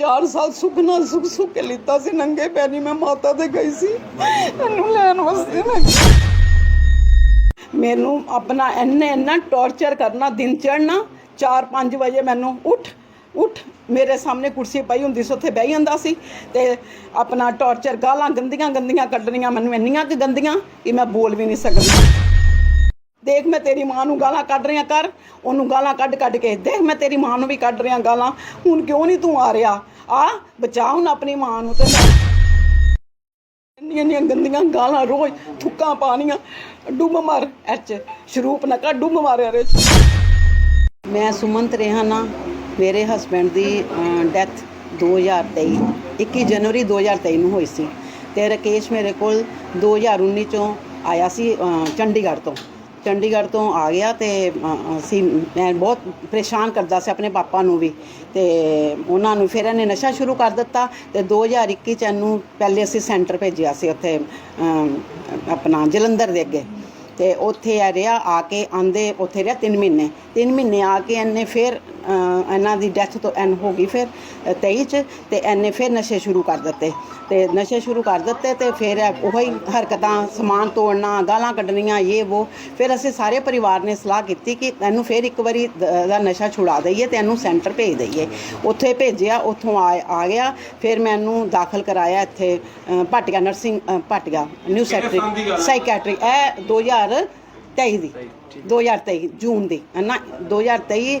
ਚਾਰ ਸਾਲ ਸੁੱਖ ਨਾਲ ਸੁੱਖ ਸੁੱਖ ਕੇ ਲਿੱਤਾ ਸੀ, ਨੰਗੇ ਪੈਰੀ ਮੈਂ ਮਾਤਾ ਦੇ ਗਈ ਸੀ। ਮੈਨੂੰ ਲੈਣ ਵਾਸਤੇ ਮੈਂ ਮੈਨੂੰ ਆਪਣਾ ਇੰਨੇ, ਇੰਨਾ ਟੌਰਚਰ ਕਰਨਾ, ਦਿਨ ਚੜ੍ਹਨਾ 4-5 ਵਜੇ ਮੈਨੂੰ ਉੱਠ ਉੱਠ, ਮੇਰੇ ਸਾਹਮਣੇ ਕੁਰਸੀ ਪਈ ਹੁੰਦੀ ਸੀ, ਉੱਥੇ ਬਹਿ ਜਾਂਦਾ ਸੀ ਤੇ ਆਪਣਾ ਟੌਰਚਰ ਗਾਲਾਂ ਗੰਦੀਆਂ ਗੰਦੀਆਂ ਕੱਢਣੀਆਂ, ਮੈਨੂੰ ਇੰਨੀਆਂ ਕਿ ਗੰਦੀਆਂ ਕਿ ਮੈਂ ਬੋਲ ਵੀ ਨਹੀਂ ਸਕਦੀ। ਦੇਖ ਮੈਂ ਤੇਰੀ ਮਾਂ ਨੂੰ ਗਾਲਾਂ ਕੱਢ ਰਿਆਂ ਕਰ। ਉਹਨੂੰ ਗਾਲਾਂ ਕੱਢ ਕੱਢ ਕੇ ਦੇਖ ਮੈਂ ਤੇਰੀ ਮਾਂ ਨੂੰ ਵੀ ਕੱਢ ਰਿਆਂ ਗਾਲਾਂ। ਹੁਣ ਕਿਉਂ ਨਹੀਂ ਤੂੰ ਆ ਰਿਹਾ? ਆ, ਬਚਾ ਹੁਣ ਆਪਣੀ ਮਾਂ ਨੂੰ ਤੇ ਇੰਨੀਆਂ ਇੰਨੀਆਂ ਗੰਦੀਆਂ ਗਾਲਾਂ ਰੋਜ਼ ਥੁੱਕਾਂ ਪਾਣੀਆਂ ਡੁੱਬ ਮਰ, ਐਚ, ਸ਼ਰੂਪ ਨਾ ਕਰ, ਡੁੱਬ ਮਾਰਿਆ ਰੇ ਮੈਂ ਸੁਮੰਤ ਰੇਹਾਨਾ ਮੇਰੇ ਹਸਬੰਡ ਦੀ ਡੈਥ 2023 21 ਜਨਵਰੀ 2023 ਨੂੰ ਹੋਈ ਸੀ। ਤੇ ਰਕੇਸ਼ ਮੇਰੇ ਕੋਲ 2019 ਚੋਂ ਆਇਆ ਸੀ ਚੰਡੀਗੜ੍ਹ ਤੋਂ। ਚੰਡੀਗੜ੍ਹ ਤੋਂ ਆ ਗਿਆ ਤੇ ਅਸੀਂ ਮੈਂ ਬਹੁਤ ਪਰੇਸ਼ਾਨ ਕਰਦਾ ਸੀ ਆਪਣੇ ਪਾਪਾ ਨੂੰ ਵੀ। ਤੇ ਉਹਨਾਂ ਨੂੰ ਫਿਰ ਇਹਨੇ ਨਸ਼ਾ ਸ਼ੁਰੂ ਕਰ ਦਿੱਤਾ ਤੇ 2021 ਚ ਇਹਨੂੰ ਪਹਿਲੇ ਅਸੀਂ ਸੈਂਟਰ ਭੇਜਿਆ ਸੀ ਉੱਥੇ ਆਪਣਾ ਜਲੰਧਰ ਦੇ ਅੱਗੇ। ਤੇ ਉੱਥੇ ਆ ਰਿਹਾ ਆ ਕੇ ਆਂਦੇ ਉੱਥੇ ਰਿਹਾ 3 ਮਹੀਨੇ। 3 ਮਹੀਨੇ ਆ ਕੇ ਇਹਨੇ ਫਿਰ ਇਹਨਾਂ ਦੀ ਡੈਥ ਤੋਂ ਐਨ ਹੋ ਗਈ ਫਿਰ ਅ, 23 ਚ ਤੇ ਇਹਨੇ ਫਿਰ ਨਸ਼ੇ ਸ਼ੁਰੂ ਕਰ ਦਿੱਤੇ। ਤੇ ਨਸ਼ੇ ਸ਼ੁਰੂ ਕਰ ਦਿੱਤੇ ਤੇ ਫਿਰ ਉਹੀ ਹਰਕਤਾਂ ਸਮਾਨ ਤੋੜਨਾ ਗਾਲਾਂ ਕੱਢਣੀਆਂ ਇਹ ਉਹ ਫਿਰ ਅਸੀਂ ਸਾਰੇ ਪਰਿਵਾਰ ਨੇ ਸਲਾਹ ਕੀਤੀ ਕਿ ਇਹਨੂੰ ਫਿਰ ਇੱਕ ਵਾਰੀ ਦ- ਨਸ਼ਾ ਛੁਡਾ ਦਈਏ ਤੇ ਇਹਨੂੰ ਸੈਂਟਰ ਭੇਜ ਦਈਏ। ਉੱਥੇ ਭੇਜਿਆ ਉੱਥੋਂ ਆ ਆ ਗਿਆ। ਫਿਰ ਮੈਂ ਇਹਨੂੰ ਦਾਖਲ ਕਰਾਇਆ ਇੱਥੇ ਭਾਟੀਆ ਨਰਸਿੰਗ ਭਾਟੀਆ ਨਿਊ ਸੈਕਟਰੀ ਸਾਈਕੈਟਰੀ ਇਹ 2023 ਦੀ 2023 ਜੂਨ ਦੀ ਹੈ ਨਾ? 2023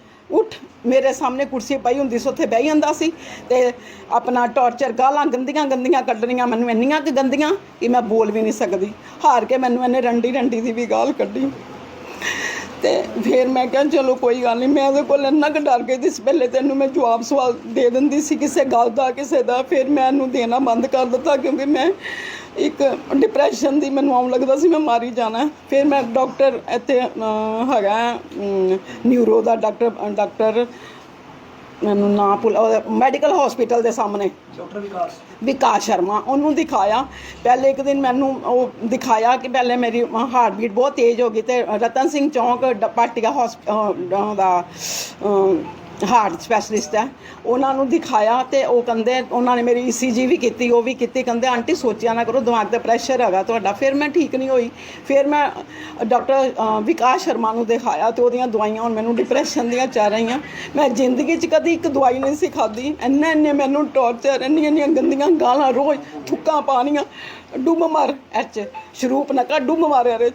ਉੱਠ, ਮੇਰੇ ਸਾਹਮਣੇ ਕੁਰਸੀ ਪਈ ਹੁੰਦੀ ਸੀ, ਉੱਥੇ ਬਹਿ ਜਾਂਦਾ ਸੀ ਤੇ ਆਪਣਾ ਟੌਰਚਰ ਗਾਲਾਂ ਗੰਦੀਆਂ ਗੰਦੀਆਂ ਕੱਢਣੀਆਂ, ਮੈਨੂੰ ਇੰਨੀਆਂ ਕਿ ਗੰਦੀਆਂ ਕਿ ਮੈਂ ਬੋਲ ਵੀ ਨਹੀਂ ਸਕਦੀ। ਹਾਰ ਕੇ ਮੈਨੂੰ ਇਹਨੇ ਰੰਡੀ ਰੰਡੀ ਦੀ ਵੀ ਗਾਲ ਕੱਢੀ। ਤੇ ਫਿਰ ਮੈਂ ਕਿਹਾ, ਚਲੋ ਕੋਈ ਗੱਲ ਨਹੀਂ ਮੈਂ ਉਹਦੇ ਕੋਲ ਇੰਨਾ ਕੁ ਡਰ ਗਈ ਸੀ, ਪਹਿਲੇ ਤੈਨੂੰ ਮੈਂ ਜਵਾਬ ਸਵਾਲ ਦੇ ਦਿੰਦੀ ਸੀ, ਕਿਸੇ ਗੱਲ ਦਾ, ਕਿਸੇ ਦਾ। ਫਿਰ ਮੈਂ ਇਹਨੂੰ ਦੇਣਾ ਬੰਦ ਕਰ ਦਿੱਤਾ ਕਿਉਂਕਿ ਮੈਂ ਇੱਕ ਡਿਪਰੈਸ਼ਨ ਦੀ ਮੈਨੂੰ ਆਉਣ ਲੱਗਦਾ ਸੀ, ਮੈਂ ਮਾਰੀ ਜਾਣਾ। ਫਿਰ ਮੈਂ ਡਾਕਟਰ ਇੱਥੇ ਹੈਗਾ ਨਿਊਰੋ ਦਾ ਡਾਕਟਰ ਡਾਕਟਰ ਮੈਨੂੰ ਨਾਂ ਭੁੱਲ ਮੈਡੀਕਲ ਹਸਪੀਟਲ ਦੇ ਸਾਹਮਣੇ। ਡਾਕਟਰ ਵਿਕਾਸ। ਵਿਕਾਸ ਸ਼ਰਮਾ ਉਹਨੂੰ ਦਿਖਾਇਆ। ਪਹਿਲੇ ਇੱਕ ਦਿਨ ਮੈਨੂੰ ਉਹ ਦਿਖਾਇਆ ਕਿ ਪਹਿਲੇ ਮੇਰੀ ਹਾਰਟ ਬੀਟ ਬਹੁਤ ਤੇਜ਼ ਹੋ ਗਈ ਤੇ ਰਤਨ ਸਿੰਘ ਚੌਂਕ ਪਾਟਿਕਾ ਹਸਪੀਟਲ ਦਾ ਹਾਰਟ ਸਪੈਸ਼ਲਿਸਟ ਹੈ। ਉਹਨਾਂ ਨੂੰ ਦਿਖਾਇਆ ਤੇ ਉਹ ਕਹਿੰਦੇ, ਉਹਨਾਂ ਨੇ ਮੇਰੀ ਈਸੀਜੀ ਵੀ ਕੀਤੀ, ਉਹ ਵੀ ਕੀਤੀ, ਕਹਿੰਦੇ, ਆਂਟੀ, ਸੋਚਿਆ ਨਾ ਕਰੋ, ਦਿਮਾਗ ਤੇ ਪ੍ਰੈਸ਼ਰ ਹੈਗਾ ਤੁਹਾਡਾ। ਫਿਰ ਮੈਂ ਠੀਕ ਨਹੀਂ ਹੋਈ। ਫਿਰ ਮੈਂ ਡਾਕਟਰ ਵਿਕਾਸ ਸ਼ਰਮਾ ਨੂੰ ਦਿਖਾਇਆ ਤੇ ਉਹਦੀਆਂ ਦਵਾਈਆਂ ਹੁਣ ਮੈਨੂੰ ਡਿਪਰੈਸ਼ਨ ਦੀਆਂ ਚੱਲ ਰਹੀਆਂ। ਮੈਂ ਜ਼ਿੰਦਗੀ 'ਚ ਕਦੀ ਇੱਕ ਦਵਾਈ ਨਹੀਂ ਸੀ ਖਾਦੀ ਇੰਨੇ ਇੰਨੇ ਮੈਨੂੰ ਟੌਰਚਰ ਇੰਨੀਆਂ ਇੰਨੀਆਂ ਗੰਦੀਆਂ ਗਾਲਾਂ, ਰੋਜ਼ ਥੁੱਕਾਂ ਪਾਣੀਆਂ ਡੁੱਬ ਮਾਰ ਐਚ ਸ਼ਰੂਪ ਨਾ ਕਰ ਡੁੱਬ ਮਾਰਿਆ ਰੇ ਚ।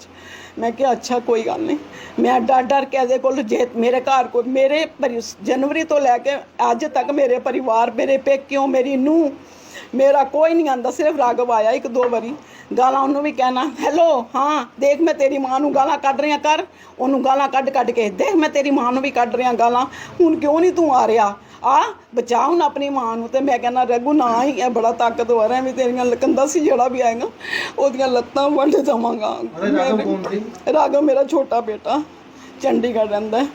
ਮੈਂ ਕਿਹਾ, ਅੱਛਾ, ਕੋਈ ਗੱਲ ਨਹੀਂ। ਮੈਂ ਡਰ ਡਰ ਕੇ ਇਹਦੇ ਕੋਲ ਜੇ ਮੇਰੇ ਘਰ ਕੋਈ ਮੇਰੇ ਪਰਿ- ਜਨਵਰੀ ਤੋਂ ਲੈ ਕੇ ਅੱਜ ਤੱਕ ਮੇਰੇ ਪਰਿਵਾਰ, ਮੇਰੇ ਪੇਕਿਓ, ਮੇਰੀ ਨੂੰਹ ਮੇਰਾ ਕੋਈ ਨਹੀਂ ਆਂਦਾ ਸਿਰਫ ਰਾਗਵ ਆਇਆ ਇੱਕ ਦੋ ਵਾਰੀ। ਗਾਲਾਂ ਉਹਨੂੰ ਵੀ ਕਹਿਣਾ ਹੈਲੋ ਹਾਂ ਦੇਖ ਮੈਂ ਤੇਰੀ ਮਾਂ ਨੂੰ ਗਾਲਾਂ ਕੱਢ ਰਿਆਂ ਕਰ। ਉਹਨੂੰ ਗਾਲਾਂ ਕੱਢ ਕੱਢ ਕੇ ਦੇਖ ਮੈਂ ਤੇਰੀ ਮਾਂ ਨੂੰ ਵੀ ਕੱਢ ਰਿਆਂ ਗਾਲਾਂ ਹੁਣ ਕਿਉਂ ਨਹੀਂ ਤੂੰ ਆ ਰਿਹਾ? ਆ ਬਚਾ ਹੁਣ ਆਪਣੀ ਮਾਂ ਨੂੰ। ਤੇ ਮੈਂ ਕਹਿੰਦਾ ਰਘੂ ਨਾ ਹੀ ਇਹ ਬੜਾ ਤਾਕਤਵਰ ਹੈ ਵੀ ਤੇਰੀਆਂ ਲਕੰਦਾ ਸੀ ਜਿਹੜਾ ਵੀ ਆਏਗਾ ਉਹਦੀਆਂ ਲੱਤਾਂ ਵੰਡ ਸੀ? ਰਾਘਵ ਮੇਰਾ ਛੋਟਾ ਬੇਟਾ ਚੰਡੀਗੜ੍ਹ ਰਹਿੰਦਾ। ਹੈ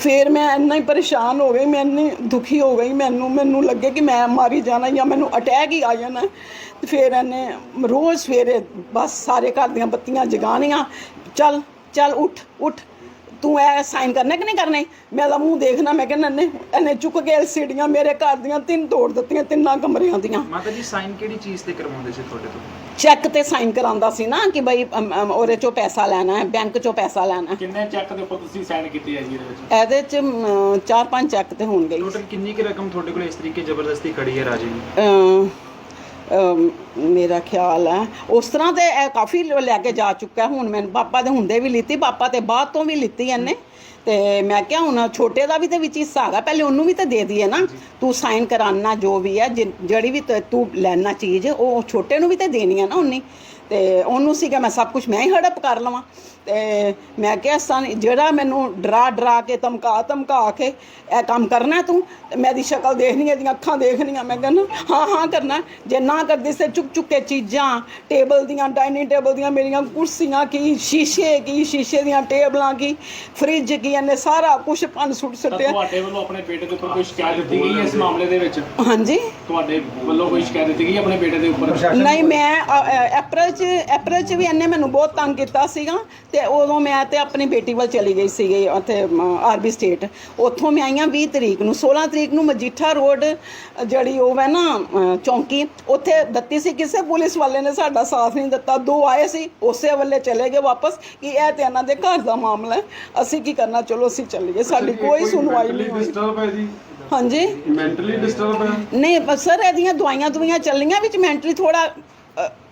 ਫਿਰ ਮੈਂ ਇੰਨਾ ਹੀ ਪਰੇਸ਼ਾਨ ਹੋ ਗਈ, ਮੈਂ ਇੰਨੀ ਦੁਖੀ ਹੋ ਗਈ, ਮੈਨੂੰ ਮੈਨੂੰ ਲੱਗੇ ਕਿ ਮੈਂ ਮਾਰੀ ਜਾਣਾ ਜਾਂ ਮੈਨੂੰ ਅਟੈਕ ਹੀ ਆ ਜਾਣਾ। ਤੇ ਫਿਰ ਇਹਨੇ ਰੋਜ਼ ਸਵੇਰੇ ਬਸ ਸਾਰੇ ਘਰ ਦੀਆਂ ਬੱਤੀਆਂ ਜਗਾਣੀਆਂ ਚੱਲ ਚੱਲ ਉੱਠ ਉੱਠ। ਤੂੰ ਐ ਸਾਈਨ ਕਰਨਾ ਕਿ ਨਹੀਂ ਕਰਨੇ? ਮੈਂ ਤਾਂ ਮੂੰਹ ਦੇਖਣਾ, ਮੈਂ ਕਹਿੰਦਾ ਨੇ ਇਹਨੇ ਚੁੱਕ ਕੇ ਐਲਸੀਡੀਆਂ ਮੇਰੇ ਘਰ ਦੀਆਂ ਤਿੰਨ ਤੋੜ ਦਿੱਤੀਆਂ, ਤਿੰਨਾਂ ਕਮਰਿਆਂ ਦੀਆਂ। ਮਾਤਾ ਜੀ ਸਾਈਨ ਕਿਹੜੀ ਚੀਜ਼ ਤੇ ਕਰਵਾਉਂਦੇ ਸੀ ਤੁਹਾਡੇ ਤੋਂ? ਚੈੱਕ ਤੇ ਸਾਈਨ ਕਰਾਉਂਦਾ ਸੀ ਨਾ ਕਿ ਬਈ ਅਮ, ਅਮ, ਉਹਦੇ ਚੋਂ ਪੈਸਾ ਲੈਣਾ ਹੈ ਬੈਂਕ ਚੋਂ ਪੈਸਾ ਲੈਣਾ ਹੈ। ਕਿੰਨੇ ਚੈੱਕ ਦੇ ਉੱਪਰ ਤੁਸੀਂ ਸਾਈਨ ਕੀਤੀ ਹੈ ਜੀ ਇਹਦੇ ਵਿੱਚ? ਇਹਦੇ ਚ ਅਮ, ਚਾਰ ਪੰਜ ਚੈੱਕ ਤੇ ਹੋਣਗੇ ਹੀ। ਟੋਟਲ ਕਿੰਨੀ ਕੁ ਰਕਮ ਤੁਹਾਡੇ ਕੋਲ ਇਸ ਤਰੀਕੇ ਜ਼ਬਰਦਸਤੀ ਖੜੀ ਹੈ ਰਾਜੇ ਜੀ ਅਮ, ਮੇਰਾ ਖਿਆਲ ਹੈ। ਉਸ ਤਰ੍ਹਾਂ ਤੇ ਇਹ ਕਾਫੀ ਲੈ ਕੇ ਜਾ ਚੁੱਕਾ ਹੁਣ ਮੈਨੂੰ ਪਾਪਾ ਦੇ ਹੁੰਦੇ ਵੀ ਲਿੱਤੀ, ਪਾਪਾ ਤੇ ਬਾਅਦ ਤੋਂ ਵੀ ਲਿੱਤੀ ਇਹਨੇ। ਤੇ ਮੈਂ ਕਿਹਾ ਹੁਣ ਛੋਟੇ ਦਾ ਵੀ ਤੇ ਵਿੱਚ ਹਿੱਸਾ ਹੈਗਾ। ਪਹਿਲੇ ਉਹਨੂੰ ਵੀ ਤਾਂ ਦੇ ਦਈਏ ਨਾ। ਤੂੰ ਸਾਈਨ ਕਰਾਨਾ ਜੋ ਵੀ ਹੈ, ਜਿ- ਜਿਹੜੀ ਵੀ ਤ- ਤੂੰ ਲੈਣਾ ਚੀਜ਼, ਉਹ ਛੋਟੇ ਨੂੰ ਵੀ ਤੇ ਦੇਣੀ ਹੈ ਨਾ ਉਹਨੇ। ਤੇ ਉਹਨੂੰ ਸੀਗਾ ਮੈਂ ਸਭ ਕੁਝ ਮੈਂ ਹੀ ਹੜਪ ਕਰ ਲਵਾਂ। ਤੇ ਮੈਂ ਕਿਹਾ ਸਨ ਜਿਹੜਾ ਮੈਨੂੰ ਡਰਾ ਡਰਾ ਕੇ ਧਮਕਾ ਧਮਕਾ ਕੇ ਇਹ ਕੰਮ ਕਰਨਾ ਤੂੰ ਤੇ ਮੈਂ ਦੀ ਸ਼ਕਲ ਦੇਖਣੀ ਇਹਦੀਆਂ ਅੱਖਾਂ ਦੇਖਣੀਆਂ। ਮੈਂ ਕਹਿੰਦਾ ਹਾਂ ਹਾਂ ਕਰਨਾ ਜੇ ਨਾ ਕਰਦੀ ਤੇ ਚੁੱਕ ਚੁੱਕ ਕੇ ਚੀਜ਼ਾਂ ਟੇਬਲ ਦੀਆਂ ਡਾਈਨਿੰਗ ਟੇਬਲ ਦੀਆਂ ਮੇਰੀਆਂ ਕੁਰਸੀਆਂ ਕੀ ਸ਼ੀਸ਼ੇ ਕੀ ਸ਼ੀਸ਼ੇ ਦੀਆਂ ਟੇਬਲਾਂ ਕੀ ਫ੍ਰਿਜ ਕੀ ਇਹਨੇ ਸਾਰਾ ਕੁਝ ਪੰਨ ਸੁੱਟ ਸੁੱਟਿਆ। ਤੁਹਾਡੇ ਵੱਲੋਂ ਆਪਣੇ ਬੇਟੇ ਦੇ ਉੱਪਰ ਕੋਈ ਸ਼ਿਕਾਇਤ ਦਿੱਤੀ ਗਈ ਹੈ ਇਸ ਮਾਮਲੇ ਦੇ ਵਿੱਚ? ਹਾਂਜੀ। ਤੁਹਾਡੇ ਵੱਲੋਂ ਕੋਈ ਸ਼ਿਕਾਇਤ ਦਿੱਤੀ ਗਈ ਹੈ ਆਪਣੇ ਬੇਟੇ ਦੇ ਉੱਪਰ? ਨਹੀਂ ਮੈਂ ਅਪ੍ਰੈਲ ਚ ਅਪ੍ਰੈਲ ਚ ਵੀ ਇਹਨੇ ਮੈਨੂੰ ਬਹੁਤ ਤੰਗ ਕੀਤਾ ਸੀਗਾ ਤੇ ਉਦੋਂ ਮੈਂ ਤੇ ਆਪਣੀ ਬੇਟੀ ਵੱਲ ਚਲੀ ਗਈ ਸੀਗੀ ਉੱਥੇ ਆਰਬੀ ਸਟੇਟ ਉੱਥੋਂ ਮੈਂ ਆਈਆਂ 20 ਤਰੀਕ ਨੂੰ 16 ਤਰੀਕ ਨੂੰ ਮਜੀਠਾ ਰੋਡ ਜਿਹੜੀ ਉਹ ਹੈ ਨਾ ਚੌਂਕੀ ਉੱਥੇ ਦਿੱਤੀ ਸੀ ਕਿਸੇ ਪੁਲਿਸ ਵਾਲੇ ਨੇ ਸਾਡਾ ਸਾਥ ਨਹੀਂ ਦਿੱਤਾ। ਦੋ ਆਏ ਸੀ ਉਸੇ ਵੇਲੇ ਚਲੇ ਗਏ ਵਾਪਸ ਕਿ ਇਹ ਤੇ ਇਹਨਾਂ ਦੇ ਘਰ ਦਾ ਮਾਮਲਾ ਹੈ। ਅਸੀਂ ਕੀ ਕਰਨਾ? ਚਲੋ ਅਸੀਂ ਚੱਲੀਏ। ਸਾਡੀ ਕੋਈ ਸੁਣਵਾਈ ਨਹੀਂ ਹੋਈ। ਡਿਸਟਰਬ ਹੈ ਜੀ? ਹਾਂਜੀ। ਮੈਂਟਲੀ ਡਿਸਟਰਬ ਹੈ? ਨਹੀਂ ਸਰ ਇਹਦੀਆਂ ਦਵਾਈਆਂ ਦਵਾਈਆਂ ਚੱਲੀਆਂ ਵਿੱਚ ਮੈਂਟਲੀ ਥੋੜਾ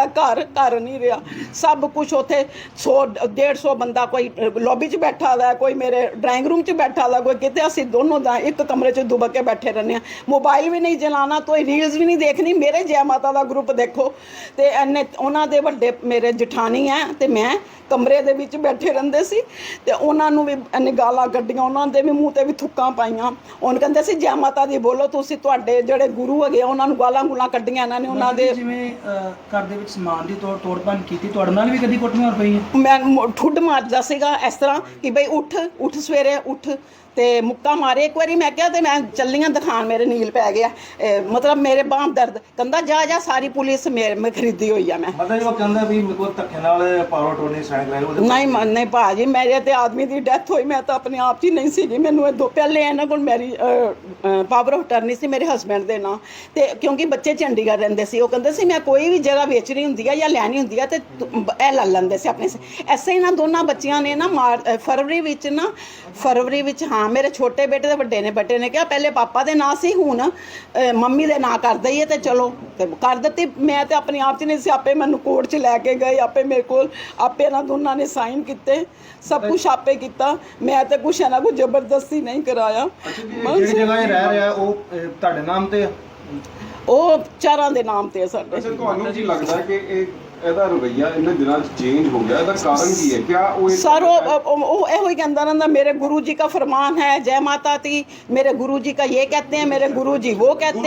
ਘਰ ਘਰ ਨਹੀਂ ਰਿਹਾ। ਸਭ ਕੁਝ ਉੱਥੇ 100 150 ਬੰਦਾ ਕੋਈ ਲੌਬੀ 'ਚ ਬੈਠਾ ਦਾ ਕੋਈ ਮੇਰੇ ਡਰਾਇੰਗ ਰੂਮ 'ਚ ਬੈਠਾ ਦਾ ਕੋਈ ਕਿਤੇ ਅਸੀਂ ਦੋਨੋਂ ਦਾ ਇੱਕ ਕਮਰੇ 'ਚ ਦੁਬਕ ਕੇ ਬੈਠੇ ਰਹਿੰਦੇ ਆ ਮੋਬਾਈਲ ਵੀ ਨਹੀਂ ਚਲਾਉਣਾ ਕੋਈ ਰੀਲਸ ਵੀ ਨਹੀਂ ਦੇਖਣੀ ਮੇਰੇ ਜੈ ਮਾਤਾ ਦਾ ਗਰੁੱਪ ਦੇਖੋ। ਤੇ ਐਨੇ ਉਹਨਾਂ ਦੇ ਵੱਡੇ ਮੇਰੇ ਜਠਾਣੀ ਹੈ ਤੇ ਮੈਂ ਕਮਰੇ ਦੇ ਵਿੱਚ ਬੈਠੇ ਰਹਿੰਦੇ ਸੀ। ਤੇ ਉਹਨਾਂ ਨੂੰ ਵੀ ਐਨੇ ਗਾਲਾਂ ਕੱਢੀਆਂ ਉਹਨਾਂ ਦੇ ਵੀ ਮੂੰਹ ਤੇ ਵੀ ਥੁੱਕਾਂ ਪਾਈਆਂ। ਉਹਨ ਕਹਿੰਦੇ ਸੀ ਜੈ ਮਾਤਾ ਦੀ ਬੋਲੋ ਤੁਸੀਂ ਤੁਹਾਡੇ ਜਿਹੜੇ ਗੁਰੂ ਹੈਗੇ ਆ, ਉਹਨਾਂ ਨੂੰ ਗਾਲਾਂ ਗੁਲਾਂ ਕੱਢੀਆਂ ਇਹਨਾਂ ਨੇ ਉਹਨਾਂ ਦੇ ਜਿਵੇਂ ਅਹ, ਘਰ ਦੇ ਵਿੱਚ ਸਮਾਨ ਦੀ ਤੋੜ ਤੋੜਪਨ ਕੀਤੀ, ਤੁਹਾਡੇ ਨਾਲ ਵੀ ਕਦੀ ਕੁੱਟਮਾਰ ਪਈ ਹੈ? ਮੈਂ ਮ- ਠੁੱਡ ਮਾਰਦਾ ਸੀਗਾ ਇਸ ਤਰ੍ਹਾਂ ਕਿ ਬਈ ਉੱਠ ਉੱਠ ਸਵੇਰੇ, ਉੱਠ। ਤੇ ਮੁੱਕਾ ਮਾਰੇ। ਇੱਕ ਵਾਰੀ ਮੈਂ ਕਿਹਾ ਤੇ ਮੈਂ ਚੱਲੀਆਂ ਦਿਖਾਣ ਮੇਰੇ ਨੀਲ ਪੈ ਗਿਆ। ਮਤਲਬ ਮੇਰੇ ਬਾਂਹ ਦਰਦ। ਕਹਿੰਦਾ ਜਾ ਜਾ ਸਾਰੀ ਪੁਲਿਸ ਮੇਰੇ ਮੈਂ ਖਰੀਦੀ ਹੋਈ ਆ ਮੈਂ। ਮਤਲਬ ਉਹ ਕਹਿੰਦਾ ਵੀ ਮੇਰੇ ਕੋਲ ਧੱਕੇ ਨਾਲ ਪਾਵਰ ਟੋਨੀ ਸਾਈਨ ਉਹਦੇ ਨਹੀਂ ਨਹੀਂ ਭਾਜੀ ਮੇਰੇ ਤੇ ਆਦਮੀ ਦੀ ਡੈਥ ਹੋਈ ਮੈਂ ਤਾਂ ਆਪਣੇ ਆਪ 'ਚ ਨਹੀਂ ਸੀਗੀ। ਮੈਨੂੰ ਇਹ ਦੋ ਪਹਿਲੇ ਇਹਨਾਂ ਕੋਲ ਮੇਰੀ ਪਾਵਰ ਆਫ ਟਰਨੀ ਸੀ ਮੇਰੇ ਹਸਬੰਡ ਦੇ ਨਾਂ। ਤੇ ਕਿਉਂਕਿ ਬੱਚੇ ਚੰਡੀਗੜ੍ਹ ਰਹਿੰਦੇ ਸੀ ਉਹ ਕਹਿੰਦੇ ਸੀ ਮੈਂ ਕੋਈ ਵੀ ਜਗ੍ਹਾ ਵੇਚਣੀ ਹੁੰਦੀ ਆ ਜਾਂ ਲੈਣੀ ਹੁੰਦੀ ਆ ਤੇ ਇਹ ਲੈ ਲੈਂਦੇ ਸੀ ਆਪਣੇ ਐਸੇ ਹੀ ਨਾ ਦੋਨਾਂ ਬੱਚਿਆਂ ਨੇ ਨਾ ਫਰਵਰੀ ਵਿੱਚ ਨਾ ਫਰਵਰੀ ਵਿੱਚ ਹਾਂ ਮੇਰੇ ਛੋਟੇ ਬੇਟੇ ਦੇ ਵੱਡੇ ਨੇ ਬੇਟੇ ਨੇ ਕਿਹਾ ਪਹਿਲੇ ਪਾਪਾ ਦੇ ਨਾਂ ਸੀ ਹੁਣ ਅ, ਮੰਮੀ ਦੇ ਨਾਂ ਕਰ ਦਈਏ ਤੇ ਚਲੋ ਤੇ ਕਰ ਦਿੱਤੀ। ਮੈਂ ਤੇ ਆਪਣੇ ਆਪ 'ਚ ਨਹੀਂ ਸੀ ਆਪੇ ਮੈਨੂੰ ਕੋਰਟ 'ਚ ਲੈ ਕੇ ਗਏ ਆਪੇ ਮੇਰੇ ਕੋਲ ਆਪੇ ਨਾ ਦੋਨਾਂ ਨੇ ਸਾਈਨ ਕੀਤੇ ਸਭ ਕੁਝ ਆਪੇ ਕੀਤਾ। ਮੈਂ ਤੇ ਕੁਛ ਨਾ ਕੁਛ ਜ਼ਬਰਦਸਤੀ ਨਹੀਂ ਕਰਾਇਆ। ਜਿਹੜੀ ਜਗ੍ਹਾ ਇਹ ਰਹਿ ਰਿਹਾ ਉਹ ਅਹ, ਤੁਹਾਡੇ ਨਾਮ ਤੇ ਆ? ਉਹ ਚਾਰਾਂ ਦੇ ਨਾਮ ਤੇ ਆ ਸਾਡੇ। ਅੱਛਾ ਤੁਹਾਨੂੰ ਕੀ ਲੱਗਦਾ ਕਿ ਇਹ ਇਹਦਾ ਰਵਈਆ ਇਹਨਾਂ ਦਿਨਾਂ 'ਚ ਚੇਂਜ ਹੋ ਗਿਆ ਇਹਦਾ ਕਾਰਨ ਕੀ ਹੈ? ਕਿਆ ਉਹ ਇੱਕ- ਸਰ ਉਹ ਉਹ- ਉਹ ਇਹੋ ਹੀ ਕਹਿੰਦਾ ਰਹਿੰਦਾ ਮੇਰੇ गुरु जी का फरमान है जय माता ਗੁਰੂ ਜੀ